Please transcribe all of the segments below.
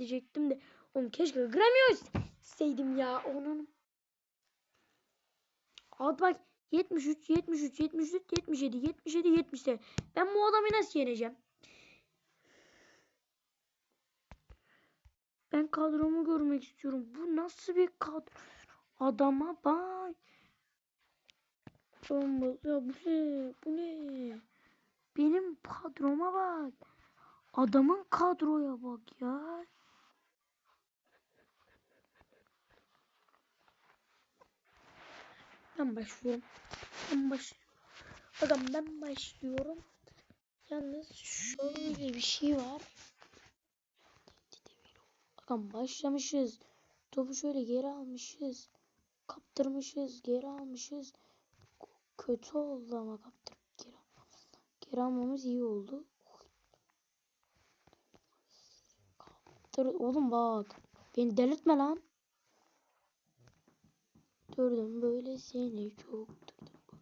diyecektim de. Oğlum keşke Gramius sevdim ya onun. Alt bak 73, 73, 74, 77, 77, 78. Ben bu adamı nasıl yeneceğim? Ben kadromu görmek istiyorum. Bu nasıl bir kadro? Adama bak. Oğlum Ya bu ne? Bu ne? Benim kadroma bak. Adamın kadroya bak ya. Ben başlıyorum. Ben başlıyorum. Adam ben başlıyorum. Yalnız şöyle bir şey var. Bakın başlamışız. Topu şöyle geri almışız. Kaptırmışız. Geri almışız. Kötü oldu ama kaptır. Geri, geri almamız iyi oldu. Kaptır. Oğlum bak. Beni delirtme lan. Durdum böyle seni çok durdum.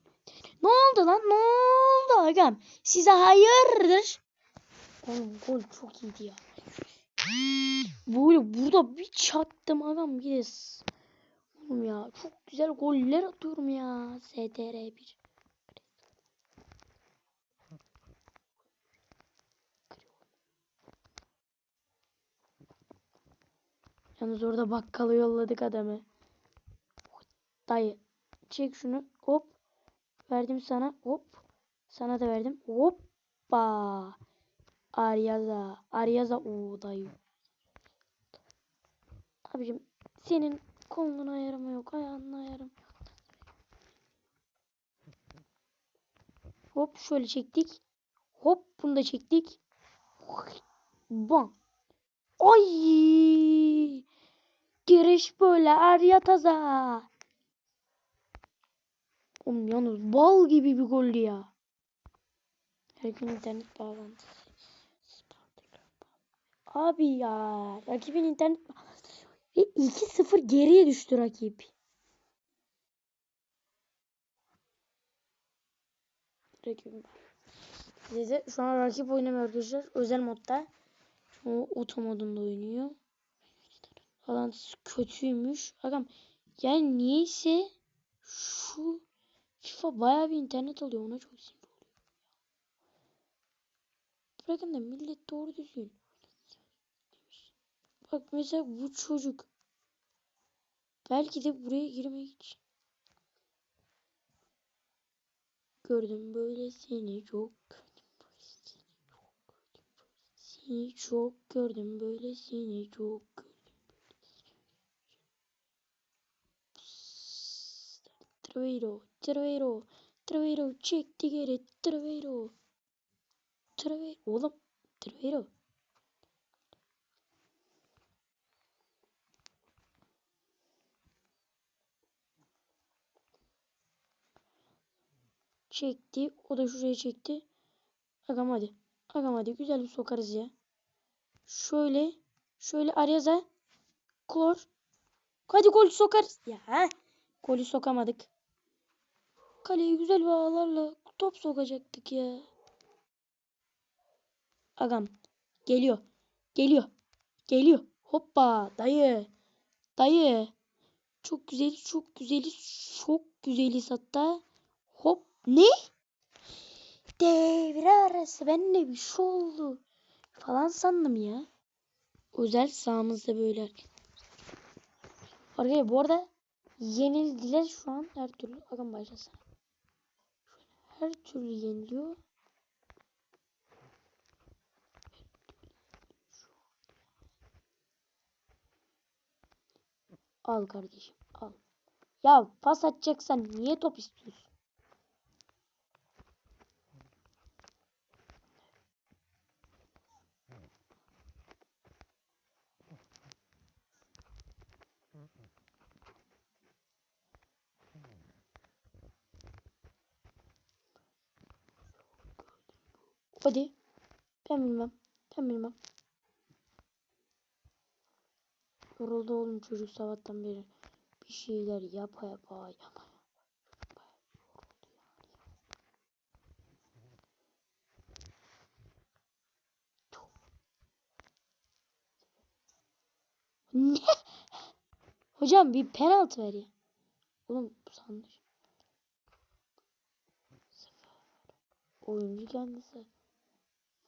Ne oldu lan? Ne oldu agam? Size hayırdır? Oğlum gol çok iyiydi ya. Böyle burada bir çaktım agam gides. Oğlum ya çok güzel goller atıyorum ya. STR 1. Yalnız orada bakkala yolladık adamı. Dayı çek şunu hop. Verdim sana hop. Sana da verdim. Hoppa. Aryaza. Aryaza o dayı. Abicim senin kolunun ayarımı yok. Ayağının ayarım. Hop şöyle çektik. Hop bunu da çektik. Bam. Ay! Giriş böyle Arya Taza. Oğlum yalnız bal gibi bir goldü ya. Her gün internet bağlantısı. Abi ya. Rakibin internet. Ve 2-0 geriye düştü rakip. Rakibim. Size şu an rakip oynamıyor arkadaşlar. Özel modda. O oto modunda oynuyor. Bağlantısı kötüymüş. Agam yani niyeyse şu FIFA bayağı bir internet alıyor. Ona çok sinir oluyor. Bırakın da millet doğru düzgün. Bak mesela bu çocuk. Belki de buraya girmek için. Gördüm böyle seni çok gördüm böyle seni çok gördüm seni çok gördüm böyle seni çok gördüm. Traveiro, Traveiro, Traveiro çekti geri Traveiro. Traveiro oğlum Traveiro. Çekti. O da şuraya çekti. Agam hadi. Agam hadi. Güzel bir sokarız ya. Şöyle. Şöyle Aryaza. Klor. Hadi gol sokarız. Ya. Golü sokamadık. Kaleye güzel bağlarla top sokacaktık ya. Agam. Geliyor. Geliyor. Geliyor. Hoppa. Dayı. Dayı. Çok güzeliz. Çok güzeliz. Çok güzeliz hatta. Hop. Ne? Devre arası. Ben de bir şey oldu. Falan sandım ya. Özel sahamızda böyle. Arkadaşlar bu arada yenildiler şu an her türlü. Bakın başlasın. Her türlü yeniliyor. Al kardeşim al. Ya pas atacaksan niye top istiyorsun? Hadi. Ben bilmem. Ben bilmem. Yoruldu oğlum çocuk sabahtan beri. Bir şeyler yapa yapa yapa. Ne? Hocam bir penaltı ver ya. Oğlum sanmış. Oyuncu kendisi.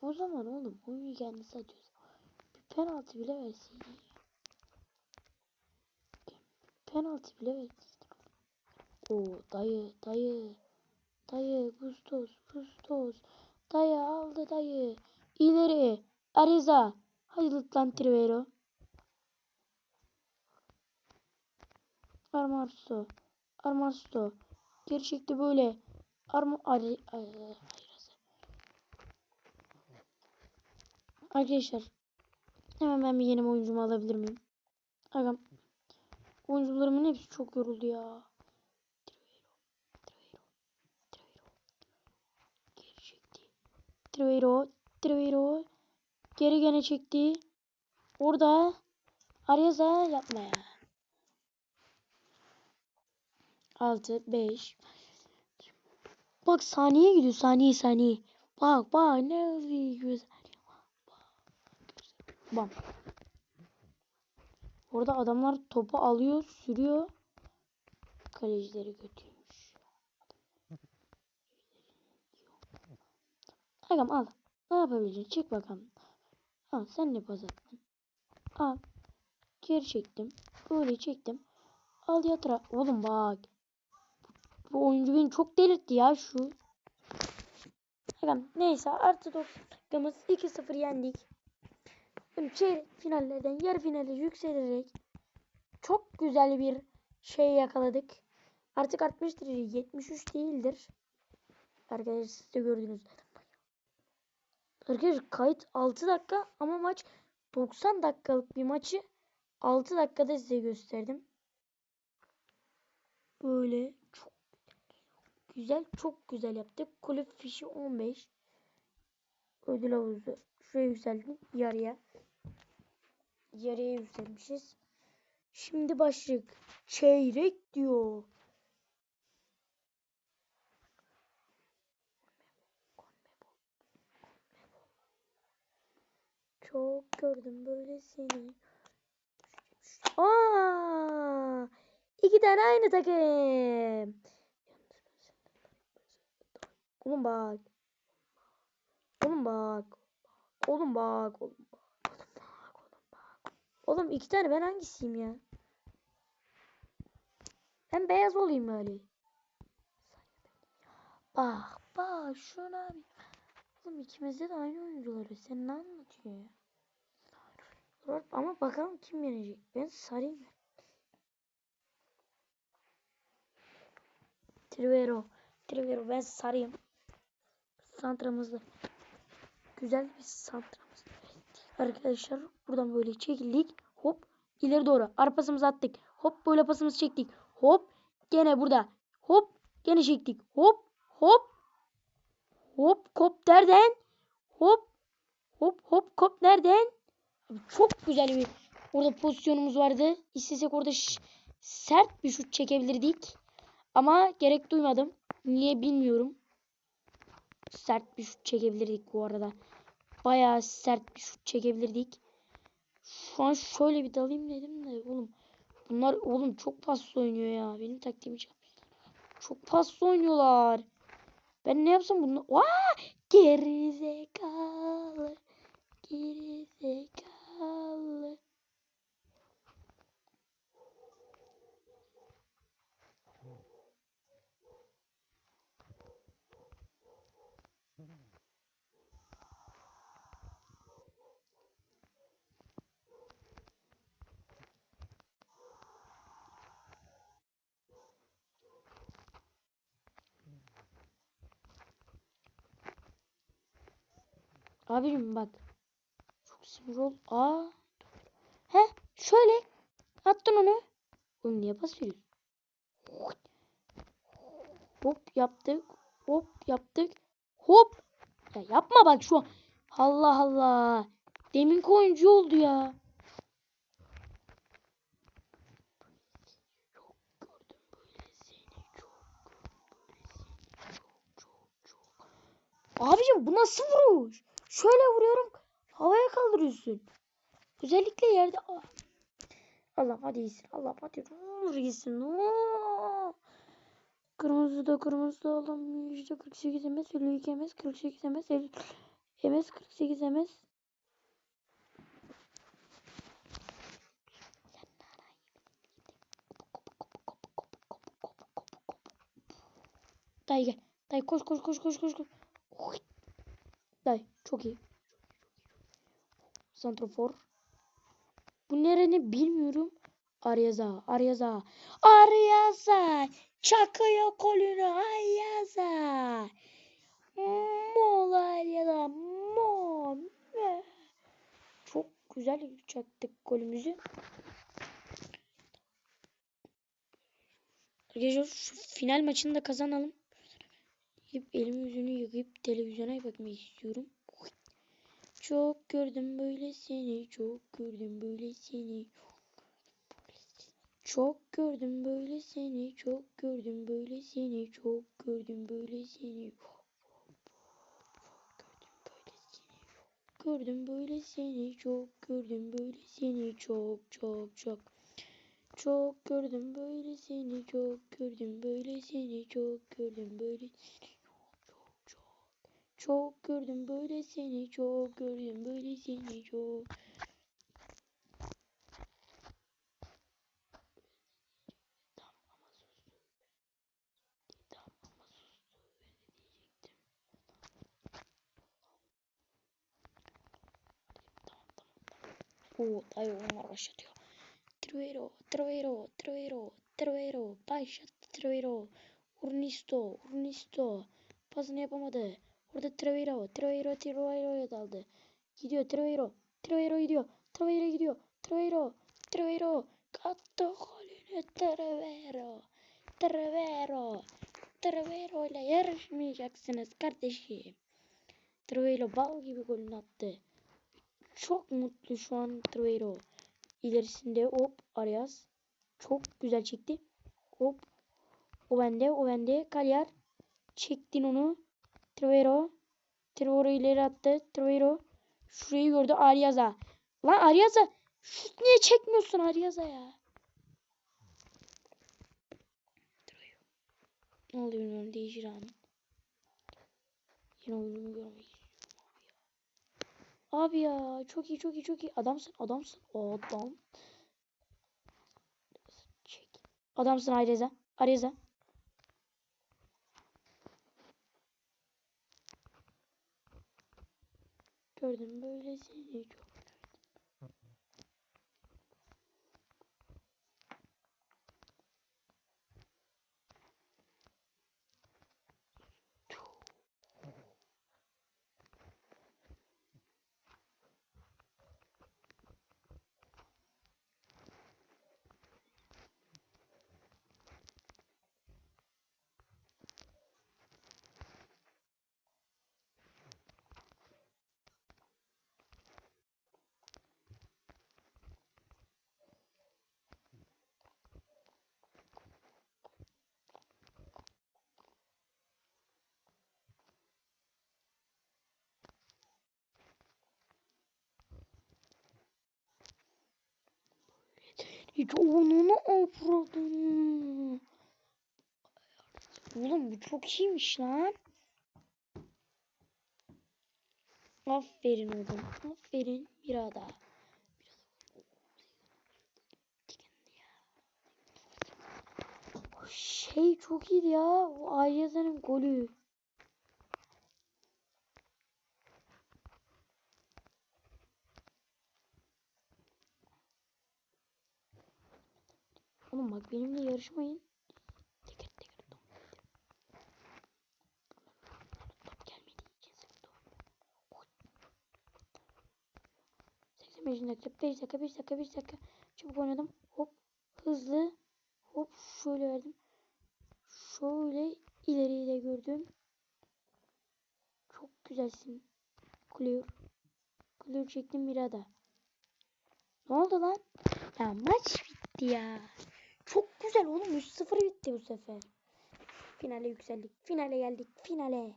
O zaman oğlum oyuncu kendisi atıyor. Bir penaltı bile versin ya. Penaltı bile versin. Oo dayı dayı. Dayı Bustos Bustos. Dayı aldı dayı. İleri. Ariza. Hadi lan Trivero. Armarsto. Armarsto. Geri çekti böyle. Arma Ari Ari- Arkadaşlar hemen ben bir yeni oyuncumu alabilir miyim? Agam. Oyuncularımın hepsi çok yoruldu ya. Trivero. Trivero. Geri gene çekti. Orada. Ariza yapma ya. 6, 5. Bak saniye gidiyor saniye saniye. Bak bak ne saniye. Bam. Orada adamlar topu alıyor, sürüyor. Kalecileri götürmüş. Agam al. Ne yapabilirsin? Çık bakalım. Al sen de pas attın. Al. Geri çektim. Böyle çektim. Al yatıra. Oğlum bak. Bu oyuncu beni çok delirtti ya şu. Agam neyse artı 90 dakikamız 2-0 yendik. Çeyrek finallerden yarı finale yükselerek çok güzel bir şey yakaladık. Artık artmıştır. 73 değildir. Arkadaşlar siz de gördünüz. Arkadaşlar kayıt 6 dakika ama maç 90 dakikalık bir maçı 6 dakikada size gösterdim. Böyle çok güzel, çok güzel yaptık. Kulüp fişi 15. Ödül havuzu. Şuraya yükseldim yarıya. Yarıya yükselmişiz. Şimdi başlık. Çeyrek diyor. Çok gördüm böyle seni. Aa! İki tane aynı takım. Oğlum bak. Oğlum bak. Oğlum bak. Oğlum. Oğlum iki tane ben hangisiyim ya? Ben beyaz olayım böyle. Bak bak şuna bir. Oğlum ikimizde de aynı oyuncuları. Sen ne anlatıyorsun ya? Ama bakalım kim yenecek. Ben sarayım. Trivero. Trivero ben sarayım. Santramızda. Güzel bir santramız. Arkadaşlar buradan böyle çekildik. Hop ileri doğru. Ara attık. Hop böyle pasımızı çektik. Hop gene burada. Hop gene çektik. Hop hop. Hop kop nereden? Hop hop hop kop nereden? Çok güzel bir orada pozisyonumuz vardı. İstesek orada sert bir şut çekebilirdik. Ama gerek duymadım. Niye bilmiyorum. Sert bir şut çekebilirdik bu arada. Bayağı sert bir şut çekebilirdik. Şu an şöyle bir dalayım dedim de oğlum. Bunlar oğlum çok paslı oynuyor ya. Benim taktiğimi çalmışlar. Çok paslı oynuyorlar. Ben ne yapsam bunu? Vaa! Gerizekalı. Gerizekalı. Abicim bak. Çok sinir ol. Aa. He şöyle. Attın onu. Oğlum niye pas veriyorsun? Hop yaptık. Hop yaptık. Hop. Ya yapma bak şu an. Allah Allah. Demin oyuncu oldu ya. Abicim bu nasıl vuruş? Şöyle vuruyorum. Havaya kaldırıyorsun. Özellikle yerde. Aa. Allah'ım hadi iyisin. Allah'ım hadi ne olur. Kırmızı da kırmızı da Allah'ım yüzde 48 MS, 52 MS, 48 MS, 50 MS, 48 MS. Dayı gel. Dayı koş koş koş koş koş. koş. Oy. Dayı çok iyi. Santrofor. Bu nereni bilmiyorum. Aryaza, Aryaza. Aryaza. Çakıyor kolunu Aryaza. Mol Aryaza. Mol. Çok güzel çaktık golümüzü. Arkadaşlar şu final maçını da kazanalım. Gidip elimi yüzünü yıkayıp televizyona bakmayı istiyorum. Çok gördüm böyle seni, çok gördüm böyle seni. Çok gördüm böyle seni, çok gördüm böyle seni, çok gördüm böyle seni. Gördüm böyle seni, çok gördüm böyle seni, çok çok çok. Çok gördüm böyle seni, çok gördüm böyle seni, çok gördüm böyle seni. Çok gördüm böyle seni, çok gördüm böyle seni, çok. Oo, dayı onlar başlatıyor. Truero, Truero, Truero, Truero, başlattı Truero. Urnisto, Urnisto. Pasını yapamadı. Orada Truero, Truero, Truero'ya daldı. Gidiyor Truero, Truero gidiyor. Truero gidiyor. Truero, Truero. Kattı golünü Truero. Truero. Truero ile yarışmayacaksınız kardeşim. Truero bal gibi golünü attı. Çok mutlu şu an Truero. İlerisinde hop Arias. Çok güzel çekti. Hop. O bende. O bende. Kalyar. Çektin onu. Trevero. Trevero ileri attı. Trevero. Şurayı gördü. Arias'a. Lan Arias'a. Şut niye çekmiyorsun Arias'a ya? Ne oluyor bilmiyorum. Değişir anı. Yine oyunumu görmeyi. Abi ya çok iyi çok iyi çok iyi. Adamsın adamsın. Adam. Adamsın Areza. Areza. Gördüm böyle seni çok. Hiç onunu avradını. Oğlum bu çok iyiymiş lan. Aferin oğlum. Aferin. Bir daha. Şey çok iyiydi ya. O Aryaza'nın golü. Oğlum bak benimle yarışmayın. Teker teker top. Top gelmedi. Kesin top. 85 dakika, 5 dakika, 5 dakika, 5 dakika. Çabuk oynadım. Hop. Hızlı. Hop. Şöyle verdim. Şöyle ileriyi de gördüm. Çok güzelsin. Clear. Clear çektim Mirada. Ne oldu lan? Ya maç bitti ya. Çok güzel oğlum. 3-0 bitti bu sefer. Finale yükseldik. Finale geldik. Finale.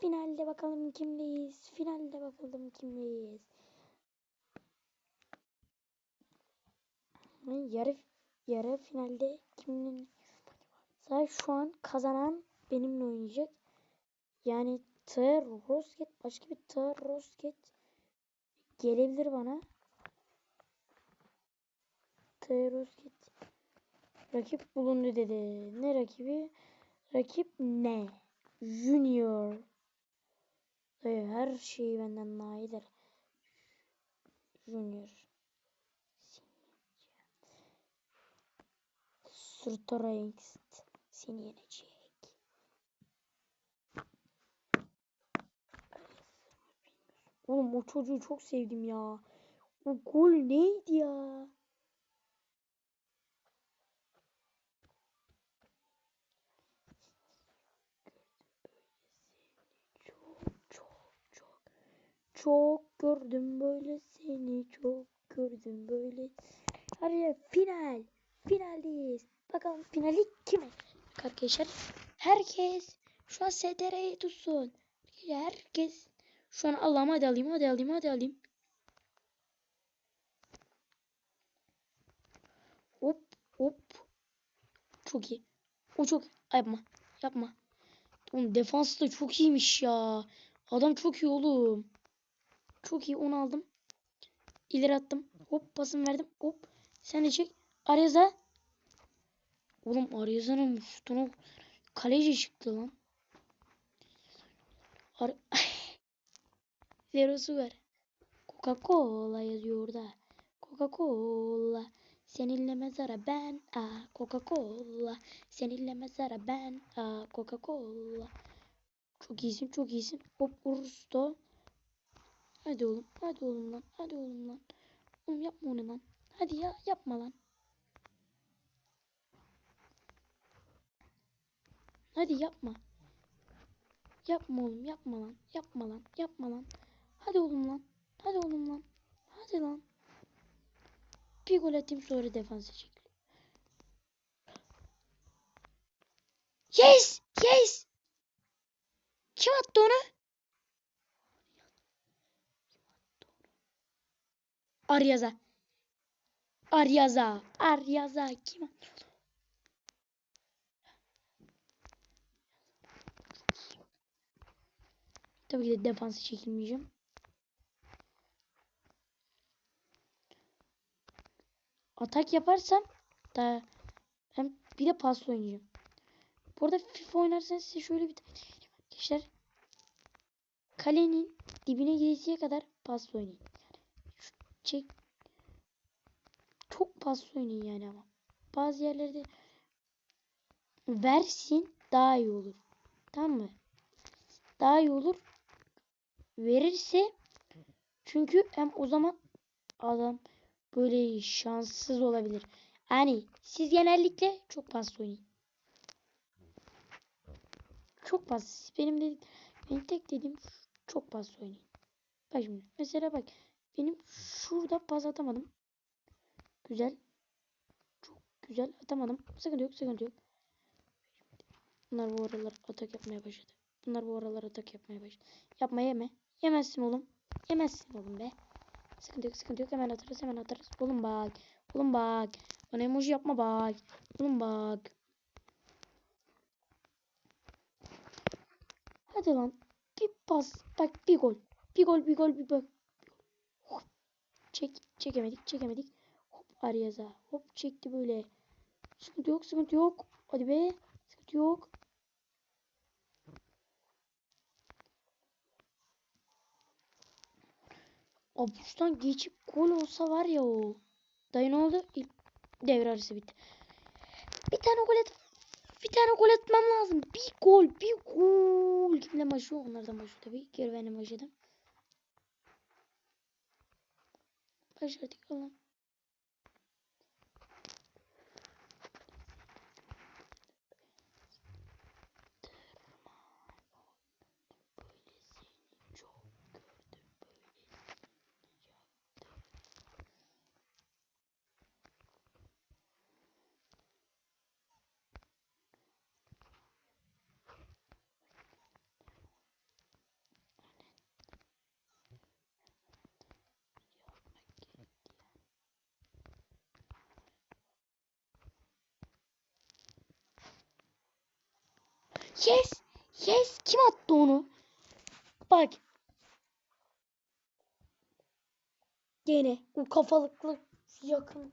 Finalde bakalım kimdeyiz. Finalde bakalım kimdeyiz. Yarı yarı finalde kimin Zaten şu an kazanan benimle oynayacak. Yani Tır Rosket başka bir Tır Rosket gelebilir bana. Tır Rosket rakip bulundu dedi. Ne rakibi? Rakip ne? Junior. Dayı her şeyi benden daha iyidir. Junior. Surtoranx seni yenecek. Oğlum o çocuğu çok sevdim ya. O gol neydi ya? Çok çok çok çok gördüm böyle seni çok gördüm böyle. Hadi final. Finaldeyiz. Bakalım finali kime? Arkadaşlar herkes şu an STR'yi tutsun. Herkes şu an Allah'ım hadi alayım hadi alayım hadi alayım. Hop hop. Çok iyi. O çok yapma. Yapma. Oğlum defans da çok iyiymiş ya. Adam çok iyi oğlum. Çok iyi onu aldım. İleri attım. Hop pasını verdim. Hop. Sen de çek. Areza. Oğlum Areza'nın şutunu kaleci çıktı lan. Ar Zero su ver. Coca-Cola yazıyor orada. Coca-Cola. Seninle mezara ben. Aa, Coca-Cola. Seninle mezara ben. Aa, Coca-Cola. Çok iyisin, çok iyisin. Hop Ursto. Hadi oğlum, hadi oğlum lan. Hadi oğlum lan. Oğlum yapma onu lan. Hadi ya, yapma lan. Hadi yapma. Yapma oğlum, yapma lan. Yapma lan, yapma lan. Hadi oğlum lan. Hadi oğlum lan. Hadi lan. Bir gol atayım sonra defansa çek. Yes! Yes! Kim attı onu? Aryaza. Aryaza. Aryaza. Kim? Tabii ki de defansı çekilmeyeceğim. Atak yaparsam da hem bir de pasla oynayacağım. Bu arada FIFA oynarsanız size şöyle bir arkadaşlar kalenin dibine giresiye kadar pasla oynayın. Çek çok pasla oynayın yani ama. Bazı yerlerde versin daha iyi olur. Tamam mı? Daha iyi olur. Verirse çünkü hem o zaman adam böyle şanssız olabilir. Yani siz genellikle çok paslı oynayın. Çok paslı. Benim de benim tek dediğim çok paslı oynayın. Bak şimdi mesela bak benim şurada pas atamadım. Güzel. Çok güzel atamadım. Sıkıntı yok sıkıntı yok. Bunlar bu aralar atak yapmaya başladı. Bunlar bu aralar atak yapmaya başladı. Yapma yeme. Yemezsin oğlum. Yemezsin oğlum be. Sıkıntı yok sıkıntı yok. Hemen atarız hemen atarız. Oğlum bak. Oğlum bak. Bana emoji yapma bak. Oğlum bak. Hadi lan. Bir pas. Bak bir gol. Bir gol bir gol bir gol. Çek. Çekemedik çekemedik. Hop Aryaza. Hop çekti böyle. Sıkıntı yok sıkıntı yok. Hadi be. Sıkıntı yok. Abuştan geçip gol olsa var ya o. Dayı ne oldu? İlk devre arası bitti. Bir tane gol et. Bir tane gol etmem lazım. Bir gol, bir gol. Kimle maçı? Onlardan maçı tabii. Geri benim başladım. Başladık falan. Yes. Yes. Kim attı onu? Bak. Gene o kafalıklı yakın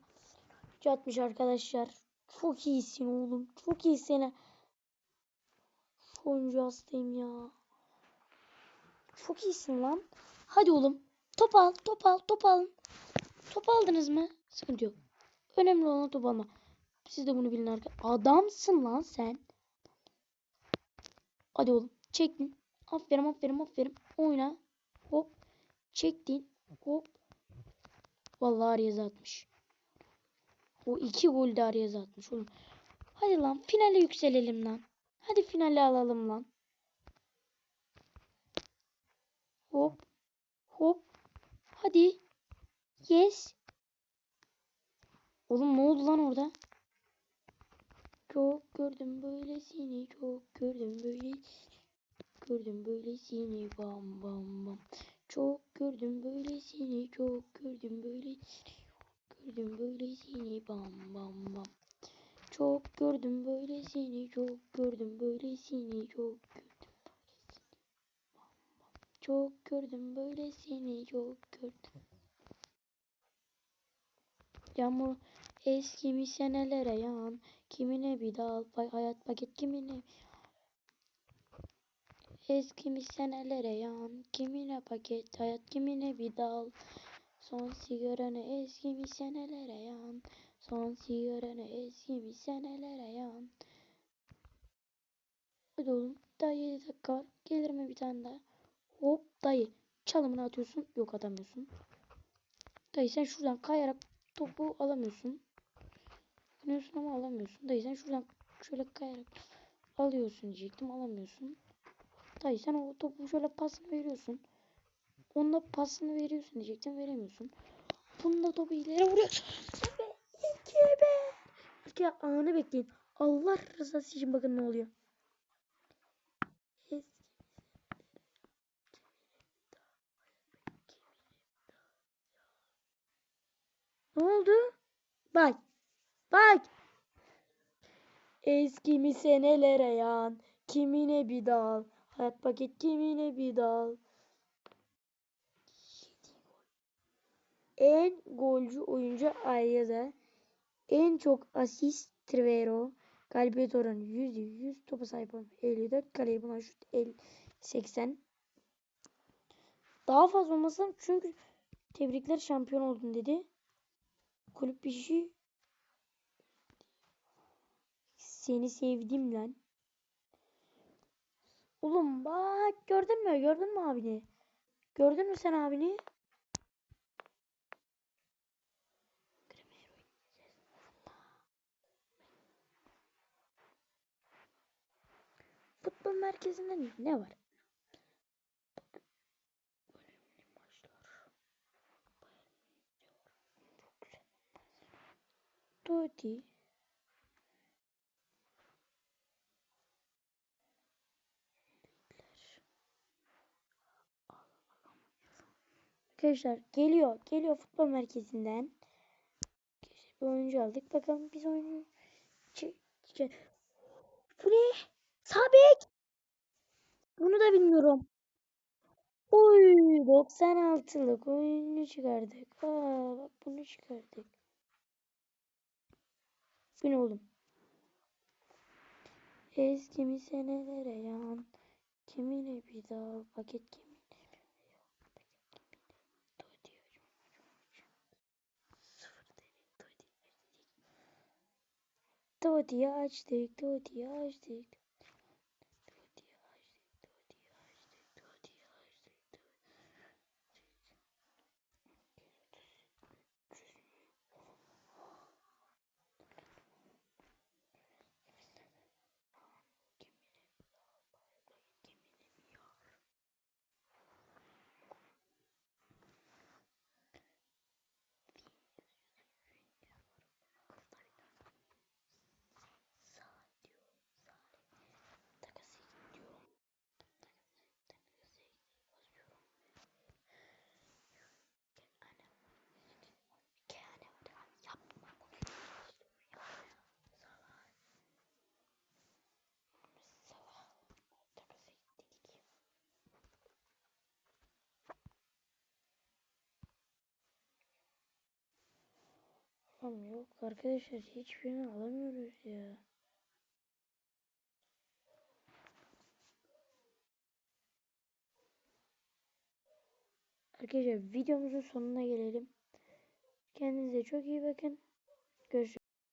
atmış arkadaşlar. Çok iyisin oğlum. Çok iyisin. Oyuncu hastayım ya. Çok iyisin lan. Hadi oğlum. Top al, top al, top alın. Top aldınız mı? Sıkıntı yok. Önemli olan top alma. Siz de bunu bilin arkadaşlar. Adamsın lan sen. Hadi oğlum. Çektin. Aferin, aferin, aferin. Oyna. Hop. Çektin. Hop. Vallahi Ariyaz atmış. O iki gol de Ariyaz atmış oğlum. Hadi lan finale yükselelim lan. Hadi finale alalım lan. Hop. Hop. Hadi. Yes. Oğlum ne oldu lan orada? Çok gördüm böylesini. Çok gördüm böyle. Gördüm böylesini. Bam bam bam. Çok gördüm böylesini. Çok gördüm böyle. Gördüm böylesini. Bam bam bam. Çok gördüm böylesini. Çok gördüm böylesini. Çok gördüm. Çok gördüm böylesini çok gördüm. Yağmur eskimiş senelere yan. Kimine bir dal hayat paket kimine. Eskimiş senelere yan. Kimine paket hayat kimine bir dal. Son sigaranı eskimiş senelere yan. Son sigaranı eskimiş senelere yan. Hadi oğlum daha 7 dakika var. Gelir mi bir tane daha? Hop dayı. Çalımını atıyorsun. Yok atamıyorsun. Dayı sen şuradan kayarak topu alamıyorsun. Dönüyorsun ama alamıyorsun. Dayı sen şuradan şöyle kayarak alıyorsun diyecektim. Alamıyorsun. Dayı sen o topu şöyle pasını veriyorsun. Onunla pasını veriyorsun diyecektim. Veremiyorsun. Bununla topu ileri vuruyorsun. Ve iki be. İki anı bekleyin. Allah rızası için bakın ne oluyor. Ne oldu? Bak. Bak. Eskimi senelere yan. Kimine bir dal. Hayat paket kimine bir dal. En golcü oyuncu Arya'da. En çok asist Trivero. Galibiyet oranı 100 100 topa sahip olma. 54 kaleye buna şut 50, 80. Daha fazla olmasın çünkü tebrikler şampiyon oldun dedi. Kulüp bir şey. Seni sevdim lan. Oğlum bak gördün mü? Gördün mü abini? Gördün mü sen abini? Futbol merkezinde ne var? Totti. Arkadaşlar geliyor. Geliyor futbol merkezinden. Bir oyuncu aldık. Bakalım biz Ç Bu ne? Sabek. Bunu da bilmiyorum. Oy 96'lık oyuncu çıkardık. Aa, bak bunu çıkardık. Bu ne oğlum? Eskimi senelere yan. Kimine bir daha paket kimine Tot iaçtık, tot iaçtık. Tamam yok arkadaşlar hiçbirini alamıyoruz ya. Arkadaşlar videomuzun sonuna gelelim. Kendinize çok iyi bakın. Görüşürüz.